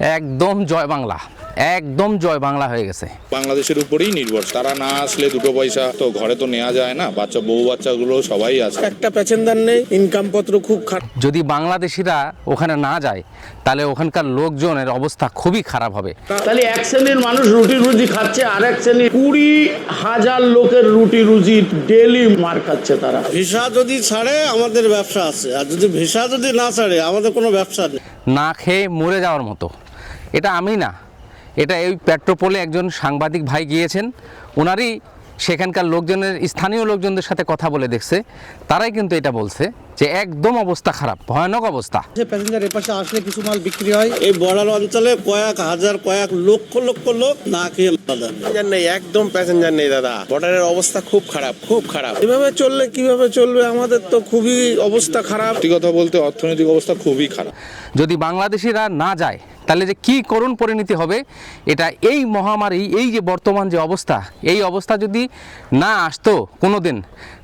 একদম জয় বাংলা একদম জয় বাংলা হয়ে গেছে। বাংলাদেশের উপরেই নির্ভর তারা না আসলে দুটো পয়সা তো ঘরে তো নেওয়া যায় না বাচ্চা বউ বাচ্চাগুলো সবাই আছে। একটা প্যাসেঞ্জার নেই ইনকাম পত্র খুব খারাপ যদি বাংলাদেশিরা ওখানে না যায় তাহলে ওখানকার লোকজনের অবস্থা খুবই খারাপ হবে। তাহলে এক শ্রেণির মানুষ রুটি রুজি খাচ্ছে আর এক শ্রেণির কুড়ি হাজার লোকের রুটি রুজি ডেলি মার খাচ্ছে তারা। ভিসা যদি ছাড়ে আমাদের ব্যবসা আছে। আর যদি ভিসা যদি না ছাড়ে আমাদের কোনো ব্যবসা নেই। না খেয়ে মরে যাওয়ার মতো। এটা আমি না। এটা এই পেট্রোপোলে একজন সাংবাদিক ভাই গিয়েছেন। ওনারই সেখানকার লোকজনের স্থানীয় লোকজনদের সাথে কথা বলে দেখছে। তারাই কিন্তু এটা বলছে যে একদম অবস্থা খারাপ ভয়ানক অবস্থা। যে প্যাসেঞ্জার এপাশে আসলে কিছু মাল বিক্রি হয়। এই বর্ডার অঞ্চলে কয়েক হাজার কয়েক লক্ষ লক্ষ লোক না খেয়ে প্যাসেঞ্জার নেই একদম প্যাসেঞ্জার নেই দাদা। বর্ডারের অবস্থা খুব খারাপ খুব খারাপ। এভাবে চললে কীভাবে চলবে? আমাদের তো খুবই অবস্থা খারাপ। কথা বলতে অর্থনৈতিক অবস্থা খুবই খারাপ। যদি বাংলাদেশিরা না যায় তাহলে যে কি করুণ পরিণতি হবে, এটা এই মহামারী, এই যে বর্তমান যে অবস্থা, এই অবস্থা যদি না আসতো কোনো দিন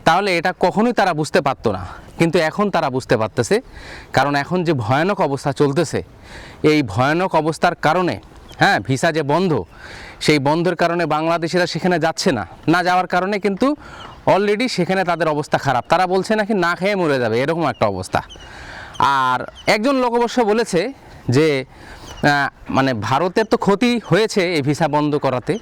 তাহলে এটা কখনোই তারা বুঝতে পারতো না। কিন্তু এখন তারা বুঝতে পারতেছে, কারণ এখন যে ভয়ানক অবস্থা চলতেছে, এই ভয়ানক অবস্থার কারণে হ্যাঁ ভিসা যে বন্ধ, সেই বন্ধের কারণে বাংলাদেশিরা সেখানে যাচ্ছে না। না যাওয়ার কারণে কিন্তু অলরেডি সেখানে তাদের অবস্থা খারাপ। তারা বলছে নাকি না খেয়ে মরে যাবে, এরকম একটা অবস্থা। আর একজন লোক অবশ্য বলেছে যে মানে ভারতের তো ক্ষতি হয়েছে এই ভিসা বন্ধ করাতে।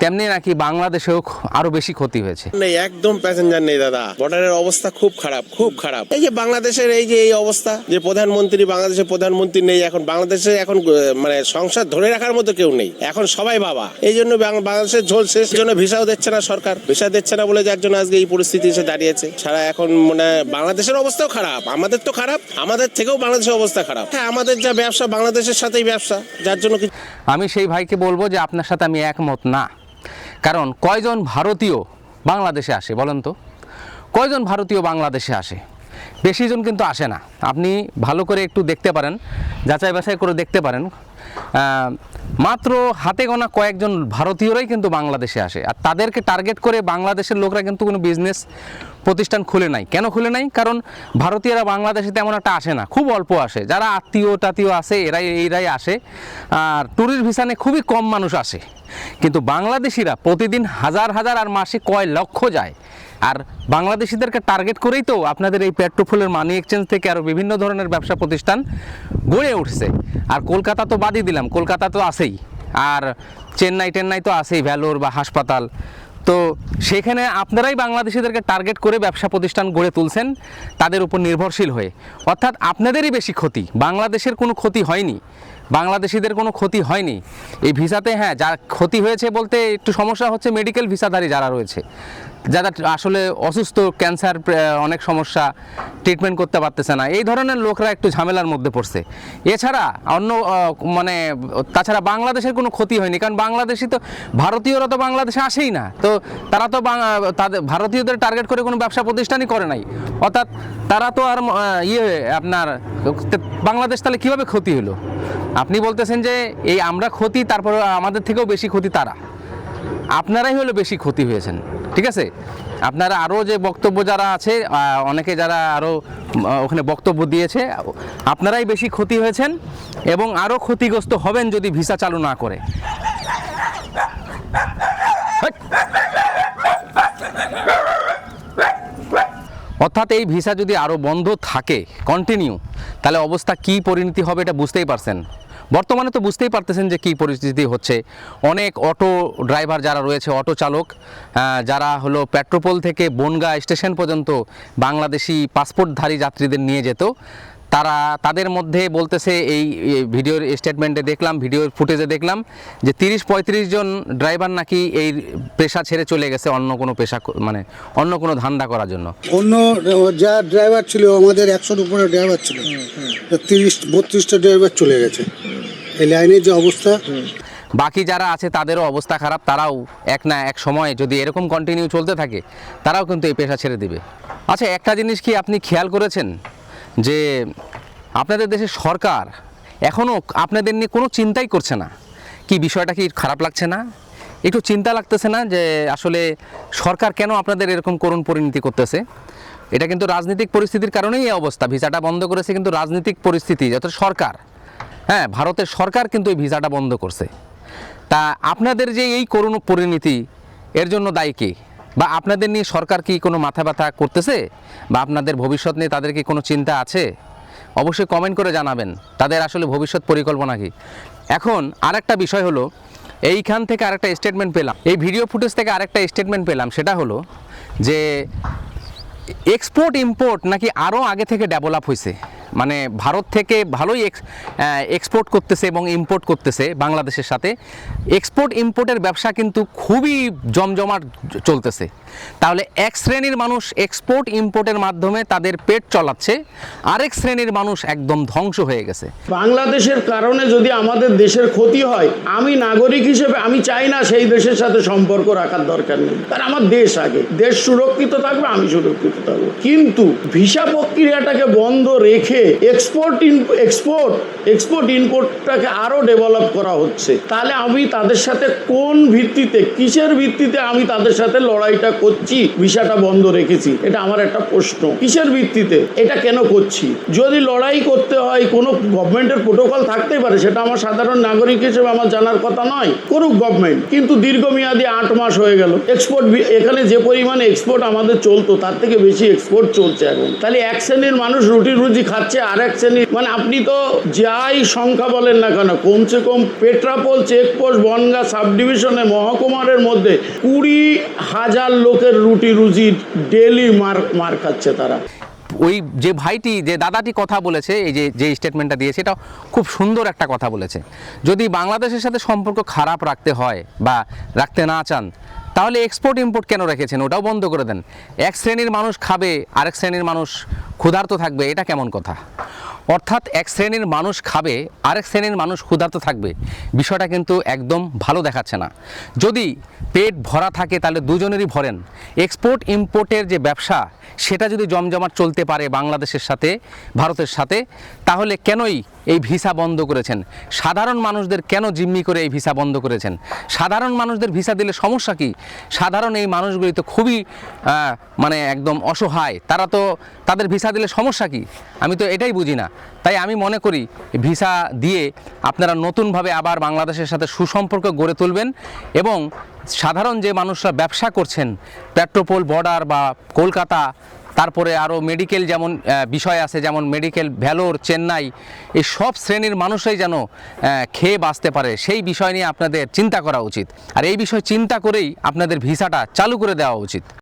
তেমনি নাকি বাংলাদেশেও আরও বেশি ক্ষতি হয়েছে। নেই, একদম প্যাসেঞ্জার নেই দাদা। বর্ডারের অবস্থা খুব খারাপ খুব খারাপ। এই যে বাংলাদেশের এই যে এই অবস্থা, যে প্রধানমন্ত্রী, বাংলাদেশের প্রধানমন্ত্রী নেই এখন, বাংলাদেশে এখন মানে সংসার ধরে রাখার মতো কেউ নেই। এখন সবাই বাবা। এই জন্য বাংলাদেশের ঝোল শেষ জন্য ভিসাও দিচ্ছে না সরকার। ভিসা দিচ্ছে না বলে যার জন্য আজকে এই পরিস্থিতি এসে দাঁড়িয়েছে। সারা এখন মানে বাংলাদেশের অবস্থাও খারাপ। আমাদের তো খারাপ, আমাদের থেকেও বাংলাদেশের অবস্থা খারাপ। হ্যাঁ আমাদের যা ব্যবসা, বাংলাদেশের সাথেই ব্যবসা যার জন্য আমি সেই ভাইকে বলব যে আপনার সাথে আমি একমত না। কারণ কয়জন ভারতীয় বাংলাদেশে আসে বলেন তো? কয়জন ভারতীয় বাংলাদেশে আসে? বেশিজন কিন্তু আসে না। আপনি ভালো করে একটু দেখতে পারেন, যাচাই বাছাই করে দেখতে পারেন। মাত্র হাতে গোনা কয়েকজন ভারতীয়রাই কিন্তু বাংলাদেশে আসে। আর তাদেরকে টার্গেট করে বাংলাদেশের লোকরা কিন্তু কোনো বিজনেস প্রতিষ্ঠান খুলে নাই। কেন খুলে নাই? কারণ ভারতীয়রা বাংলাদেশে তেমন একটা আসে না। খুব অল্প আসে। যারা আত্মীয় টাত্মীয় আসে এরাই এইরাই আসে। আর ট্যুরিস্ট ভিসানে খুবই কম মানুষ আসে। কিন্তু বাংলাদেশিরা প্রতিদিন হাজার হাজার আর মাসে কয় লক্ষ যায়। আর বাংলাদেশিদেরকে টার্গেট করেই তো আপনাদের এই পেট্রোফুলের মানি এক্সচেঞ্জ থেকে আরও বিভিন্ন ধরনের ব্যবসা প্রতিষ্ঠান গড়ে উঠছে। আর কলকাতা তো বাদই দিলাম, কলকাতা তো আছেই। আর চেন্নাই টেন্নাই তো আছেই, ভ্যালোর বা হাসপাতাল। তো সেখানে আপনারাই বাংলাদেশিদেরকে টার্গেট করে ব্যবসা প্রতিষ্ঠান গড়ে তুলছেন, তাদের উপর নির্ভরশীল হয়ে। অর্থাৎ আপনাদেরই বেশি ক্ষতি, বাংলাদেশের কোনো ক্ষতি হয়নি। বাংলাদেশিদের কোনো ক্ষতি হয়নি। এই ভিসাতে হ্যাঁ যা ক্ষতি হয়েছে বলতে একটু সমস্যা হচ্ছে মেডিকেল ভিসাধারী যারা রয়েছে। যারা আসলে অসুস্থ ক্যান্সার অনেক সমস্যা ট্রিটমেন্ট করতে পারতেছে না। এই ধরনের লোকরা একটু ঝামেলার মধ্যে পড়ছে। এছাড়া অন্য মানে তাছাড়া বাংলাদেশের কোনো ক্ষতি হয়নি, কারণ বাংলাদেশি তো, ভারতীয়রা তো বাংলাদেশে আসেই না। তো তারা তো তাদের, ভারতীয়দের টার্গেট করে কোনো ব্যবসা প্রতিষ্ঠানই করে নাই। অর্থাৎ তারা তো আর ইয়ে আপনার বাংলাদেশ তাহলে কীভাবে ক্ষতি হলো? আপনি বলতেছেন যে, এই আমরা ক্ষতি, তারপর আমাদের থেকেও বেশি ক্ষতি তারা। আপনারাই হলো বেশি ক্ষতি হয়েছেন, ঠিক আছে? আপনারা আরও যে বক্তব্য যারা আছে অনেকে যারা আরও ওখানে বক্তব্য দিয়েছে, আপনারাই বেশি ক্ষতি হয়েছেন এবং আরও ক্ষতিগ্রস্ত হবেন যদি ভিসা চালু না করে। অর্থাৎ এই ভিসা যদি আরও বন্ধ থাকে কন্টিনিউ তাহলে অবস্থা কী পরিণতি হবে এটা বুঝতেই পারছেন। বর্তমানে তো বুঝতেই পারতেছেন যে কী পরিস্থিতি হচ্ছে। অনেক অটো ড্রাইভার যারা রয়েছে অটো চালক যারা হলো পেট্রোপোল থেকে বনগা স্টেশন পর্যন্ত বাংলাদেশি পাসপোর্টধারী যাত্রীদের নিয়ে যেত। তারা তাদের মধ্যে বলতেছে এই এই ভিডিওর স্টেটমেন্টে দেখলাম ভিডিওর ফুটেজে দেখলাম যে তিরিশ পঁয়ত্রিশ জন ড্রাইভার নাকি এই পেশা ছেড়ে চলে গেছে অন্য কোনো পেশা মানে অন্য কোনো ধান্দা করার জন্য। অন্য যা ড্রাইভার ছিল আমাদের একশোর উপরে ড্রাইভার ছিল। তিরিশ বত্রিশটা ড্রাইভার চলে গেছে। এই লাইনের যে অবস্থা। বাকি যারা আছে, তাদেরও অবস্থা খারাপ। তারাও এক না এক সময় যদি এরকম কন্টিনিউ চলতে থাকে, তারাও কিন্তু এই পেশা ছেড়ে দিবে। আচ্ছা একটা জিনিস কি আপনি খেয়াল করেছেন যে আপনাদের দেশের সরকার এখনও আপনাদের নিয়ে কোনো চিন্তাই করছে না? কি বিষয়টা কি খারাপ লাগছে না? একটু চিন্তা লাগতেছে না যে আসলে সরকার কেন আপনাদের এরকম করুণ পরিণতি করতেছে? এটা কিন্তু রাজনৈতিক পরিস্থিতির কারণেই এই অবস্থা। ভিসাটা বন্ধ করেছে কিন্তু রাজনৈতিক পরিস্থিতি, যত সরকার হ্যাঁ ভারতের সরকার কিন্তু এই ভিসাটা বন্ধ করছে। তা আপনাদের যে এই করুণ পরিণতি, এর জন্য দায়ী কে? বা আপনাদের নিয়ে সরকার কি কোনো মাথা ব্যথা করতেছে? বা আপনাদের ভবিষ্যৎ নিয়ে তাদের কি কোনো চিন্তা আছে? অবশ্যই কমেন্ট করে জানাবেন। তাদের আসলে ভবিষ্যৎ পরিকল্পনা কি? এখন আরেকটা বিষয় হলো, এইখান থেকে আরেকটা স্টেটমেন্ট পেলাম। এই ভিডিও ফুটেজ থেকে আরেকটা স্টেটমেন্ট পেলাম, সেটা হলো যে এক্সপোর্ট ইম্পোর্ট নাকি আরও আগে থেকে ডেভেলপ হয়েছে মানে ভারত থেকে ভালোই এক্সপোর্ট করতেছে এবং ইম্পোর্ট করতেছে বাংলাদেশের সাথে। এক্সপোর্ট ইম্পোর্টের ব্যবসা কিন্তু খুবই জমজমাট চলতেছে। তাহলে এক শ্রেণির মানুষ এক্সপোর্ট ইম্পোর্টের মাধ্যমে তাদের পেট চলাচ্ছে, আরেক শ্রেণির মানুষ একদম ধ্বংস হয়ে গেছে। বাংলাদেশের কারণে যদি আমাদের দেশের ক্ষতি হয়, আমি নাগরিক হিসেবে, আমি চাই না সেই দেশের সাথে সম্পর্ক রাখার দরকার নেই। কারণ আমার দেশ আগে। দেশ সুরক্ষিত থাকবে, আমি সুরক্ষিত থাকব। কিন্তু ভিসা প্রক্রিয়াটাকে বন্ধ রেখে এক্সপোর্ট এক্সপোর্ট এক্সপোর্ট ইনপোর্টটাকে আরও ডেভেলপ করা হচ্ছে। তাহলে আমি তাদের সাথে কোন ভিত্তিতে, কিসের ভিত্তিতে আমি তাদের সাথে লড়াইটা করছি? ভিসাটা বন্ধ রেখেছি। এটা আমার একটা প্রশ্ন। কিসের ভিত্তিতে? এটা কেন করছি? যদি লড়াই করতে হয়, কোনো গভর্নমেন্টের প্রোটোকল থাকতেই পারে, সেটা আমার সাধারণ নাগরিক হিসেবে আমার জানার কথা নয়। করুক গভর্নমেন্ট কিন্তু দীর্ঘমেয়াদী আট মাস হয়ে গেল। এক্সপোর্ট এখানে যে পরিমাণে এক্সপোর্ট আমাদের চলতো, তার থেকে বেশি এক্সপোর্ট চলছে এখন। তাহলে এক শ্রেণির মানুষ রুটি রুজি খাচ্ছে। আর এক শ্রেণির মানে আপনি তো যাই সংখ্যা বলেন না কেন, কমসে কম পেট্রাপোল, চেকপোস্ট, বনগা সাব ডিভিশনে মহকুমারের মধ্যে কুড়ি হাজার লোকের রুটি রুজি ডেলি মার মার খাচ্ছে তারা। ওই যে ভাইটি, যে দাদাটি কথা বলেছে, এই যে যে স্টেটমেন্টটা দিয়েছে এটা খুব সুন্দর একটা কথা বলেছে। যদি বাংলাদেশের সাথে সম্পর্ক খারাপ রাখতে হয় বা রাখতে না চান, তাহলে এক্সপোর্ট ইম্পোর্ট কেন রেখেছেন? ওটাও বন্ধ করে দেন। এক শ্রেণির মানুষ খাবে, আরেক শ্রেণির মানুষ ক্ষুধার্ত থাকবে, এটা কেমন কথা? অর্থাৎ এক শ্রেণির মানুষ খাবে, আরেক শ্রেণির মানুষ ক্ষুধার্ত থাকবে, বিষয়টা কিন্তু একদম ভালো দেখাচ্ছে না। যদি পেট ভরা থাকে, তাহলে দুজনেরই ভরেন। এক্সপোর্ট ইম্পোর্টের যে ব্যবসা, সেটা যদি জমজমাট চলতে পারে বাংলাদেশের সাথে, ভারতের সাথে, তাহলে কেনই এই ভিসা বন্ধ করেছেন। সাধারণ মানুষদের কেন জিম্মি করে এই ভিসা বন্ধ করেছেন? সাধারণ মানুষদের ভিসা দিলে সমস্যা কি? সাধারণ এই মানুষগুলি তো খুবই মানে একদম অসহায়। তারা তো তাদের ভিসা দিলে সমস্যা কি? আমি তো এটাই বুঝি না। তাই আমি মনে করি, ভিসা দিয়ে আপনারা নতুনভাবে আবার বাংলাদেশের সাথে সুসম্পর্ক গড়ে তুলবেন এবং সাধারণ যে মানুষরা ব্যবসা করছেন, পেট্রোপোল, বর্ডার বা কলকাতা তারপরে আরও মেডিকেল যেমন বিষয় আছে, যেমন মেডিকেল ভ্যালোর, চেন্নাই, এই সব শ্রেণির মানুষই যেন খেয়ে বাঁচতে পারে, সেই বিষয় নিয়ে আপনাদের চিন্তা করা উচিত। আর এই বিষয় চিন্তা করেই আপনাদের ভিসাটা চালু করে দেওয়া উচিত।